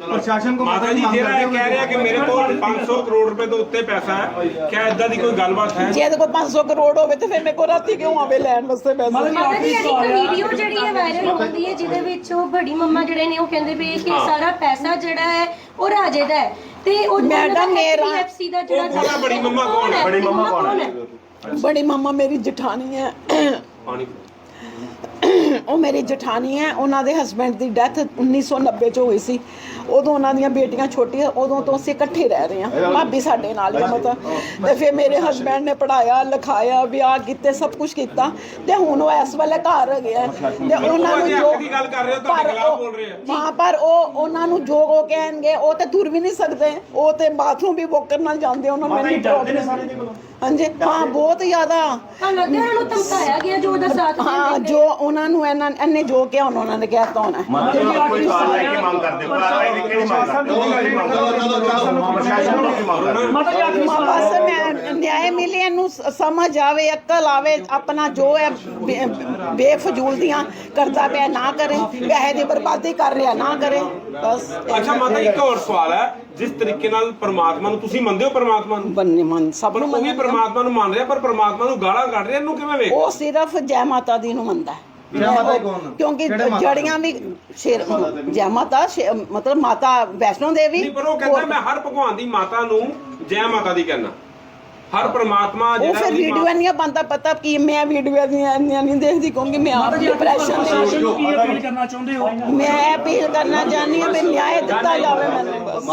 ਪ੍ਰਸ਼ਾਸਨ ਕੋ ਮਾਤਾ ਜੀ ਜਿਹੜਾ ਇਹ ਕਹਿ ਰਿਹਾ ਕਿ ਮੇਰੇ ਕੋਲ 500 ਕਰੋੜ ਰੁਪਏ ਤੋਂ ਉੱਤੇ ਪੈਸਾ ਹੈ ਕਿਆ ਇਦਾਂ ਦੀ ਕੋਈ ਗੱਲਬਾਤ ਹੈ? ਜੇ ਇਹਦੇ ਕੋਲ 500 ਕਰੋੜ ਹੋਵੇ ਤੇ ਫਿਰ ਮੇਰੇ ਕੋਲ ਰਾਤੀ ਕਿਉਂ ਆਵੇ ਲੈਣ ਵਾਸਤੇ ਪੈਸੇ? ਮਾਤਾ ਜੀ ਇੱਕ ਵੀਡੀਓ ਜਿਹੜੀ ਹੈ ਵਾਇਰਲ ਹੁੰਦੀ ਹੈ ਜਿਹਦੇ ਵਿੱਚ ਉਹ ਬੜੀ ਮੰਮਾ ਜਿਹੜੇ ਨੇ ਉਹ ਕਹਿੰਦੇ ਵੀ ਕਿ ਸਾਰਾ ਪੈਸਾ ਜਿਹੜਾ ਹੈ ਉਹ ਰਾਜੇ ਦਾ ਹੈ। ਤੇ ਉਹ ਮੈਡਮ, ਮੇਰਾ- ਐਫਸੀ ਦਾ ਜਿਹੜਾ ਉਹ ਕੌਣ ਹੈ? ਬੜੀ ਮੰਮਾ ਕੌਣ ਹੈ? ਬੜੀ ਮੰਮਾ ਕੌਣ ਹੈ? ਬੜੀ ਮਾਮਾ ਮੇਰੀ ਜਠਾਣੀ ਹੈ। ਪਾਣੀ ਉਹ ਮੇਰੀ ਜਠਾਣੀ ਹੈ। ਉਹਨਾਂ ਦੇ ਹਸਬੰਡ ਦੀ ਡੈਥ 1990 ਚ ਹੋਈ ਸੀ। ਉਦੋਂ ਉਹਨਾਂ ਦੀਆਂ ਬੇਟੀਆਂ ਛੋਟੀਆਂ ਉਦੋਂ ਤੋਂ ਅਸੀਂ ਇਕੱਠੇ ਰਹਿ ਰਹੇ ਹਾਂ। ਭਾਬੀ ਸਾਡੇ ਨਾਲ ਹੀ ਮਤਲਬ। ਤੇ ਫਿਰ ਮੇਰੇ ਹਸਬੰਡ ਨੇ ਪੜਾਇਆ ਲਿਖਾਇਆ ਵਿਆਹ ਕੀਤੇ ਸਭ ਕੁਝ ਕੀਤਾ। ਤੇ ਹੁਣ ਉਹ ਇਸ ਵੇਲੇ ਘਰ ਹੈਗੇ ਆ। ਤੇ ਉਹਨਾਂ ਨੂੰ ਜੋ ਗੱਲ ਕਰ ਰਹੇ ਹੋ, ਤੁਹਾਡੇ ਖਿਲਾਫ਼ ਬੋਲ ਰਹੇ ਆ। ਹਾਂ ਪਰ ਉਹ ਉਹਨਾਂ ਨੂੰ ਜੋ ਉਹ ਕਹਿਣਗੇ ਉਹ ਤੇ ਤੁਰ ਵੀ ਨਹੀਂ ਸਕਦੇ। ਉਹ ਤੇ ਬਾਥਰੂਮ ਵੀ ਵੋਕਰ ਨਾਲ ਜਾਂਦੇ ਉਹਨਾਂ ਨੂੰ ਇੰਨੀ ਪ੍ਰੋਬਲਮ ਹਾਂਜੀ। ਹਾਂ ਬਹੁਤ ਜ਼ਿਆਦਾ। ਉਹਨਾਂ ਨੂੰ ਧਮਕਾਇਆ ਗਿਆ ਜੋ ਉਹਦਾ ਸਾਥ ਹਾਂ ਦਿੰਦੇ ਜੋ ਉਹਨਾਂ ਨੂੰ ਇਹਨਾਂ ਇਹਨੇ ਜੋ ਕਿਹਾ ਉਹਨਾਂ ਨੇ ਕਹਿਤਾ ਹੋਣਾ ਕੋਈ ਕਾਰਵਾਈ ਕੀ ਮੰਗ ਕਰਦੇ ਹੋ। ਕਿਹੜੀ ਮੰਗ ਹੋ ਪ੍ਰਸ਼ਾਸਨ ਨੂੰ ਕੀ ਮੰਗ ਕਰਦੇ ਹੋ। ਬਸ ਸ- ਸਮਝ ਆਵੇ ਅਕਲ ਆਵੇ ਆਪਣਾ ਜੋ ਹੈ ਬੇ- ਬੇਫਜ਼ੂਲ ਦੀਆਂ ਕਰਦਾ ਪਿਆ ਨਾ ਕਰੇ ਪੈਸੇ ਦੀ ਬਰਬਾਦੀ ਕਰ ਰਿਹਾ ਨਾ ਕਰੇ ਬਸ ਅੱਛਾ ਮਾਤਾ ਜੀ ਇੱਕ ਹੋਰ ਸਵਾਲ ਹੈ। ਜਿਸ ਤਰੀਕੇ ਨਾਲ ਪਰਮਾਤਮਾ ਨੂੰ ਤੁਸੀਂ ਮੰਨਦੇ ਹੋ ਪਰਮਾਤਮਾ ਨੂੰ? ਬੰਨੇ ਮਨ ਸਭ ਪਰ ਨੂੰ ਉਹ ਵੀ ਮੰਨਦੇ ਆ। ਪਰਮਾਤਮਾ ਨੂੰ ਮੰਨ ਰਿਹਾ ਪਰ ਪਰਮਾਤਮਾ ਨੂੰ ਗਾਲਾਂ ਕੱਢ ਰਿਹਾ ਇਹਨੂੰ ਕਿਵੇਂ ਵੇਖ ਉਹ ਸਿਰਫ ਜੈ ਮਾਤਾ ਦੀ ਨੂੰ ਮੰਨਦਾ ਹੈ। ਜੈ ਮਾਤਾ ਦੀ ਕੌਣ? ਕਿਉਂਕਿ ਕਿਹੜੇ ਮਾਤਾ ਜੜੀਆਂ ਵੀ ਸ਼ੇਰ ਜੈ? ਮਾਤਾ ਸ਼ੇ- ਮਤਲਬ ਮਾਤਾ ਵੈਸ਼ਨੋ ਦੇਵੀ ਨਹੀਂ ਪਰ ਉਹ ਕਹਿੰਦਾ ਮੈਂ ਹਰ ਭਗਵਾਨ ਦੀ ਮਾਤਾ ਨੂੰ ਜੈ ਮਾਤਾ ਦੀ ਕਹਿਣਾ ਹਰ ਪਰਮਾਤਮਾ ਉਹ ਜਿਹੜਾ ਫਿਰ ਉਹਦੀ ਵੀਡੀਓ ਮਾਂ- ਨਹੀਂ ਬੰਦਾ ਪਤਾ ਕੀ ਮੈਂ ਵੀਡੀਓ ਦੀਆਂ ਇੰਨੀਆਂ ਨਹੀਂ ਦੇਖਦੀ ਕਿਉਂਕਿ ਮੈਂ ਆਪ ਡਿਪਰੈਸ਼ਨ ਪ੍ਰਸ਼ਾਸਨ ਨੂੰ ਕੀ ਅਪੀਲ ਕਰਨਾ ਚਾਹੁੰਦੇ ਹੋ? ਮੈਂ ਅਪੀਲ ਕਰਨਾ ਚਾਹੁੰਦੀ ਹਾਂ ਵੀ ਨਿਆਂ ਦਿੱਤਾ ਜਾਵੇ ਮੈਨੂੰ ਬਸ।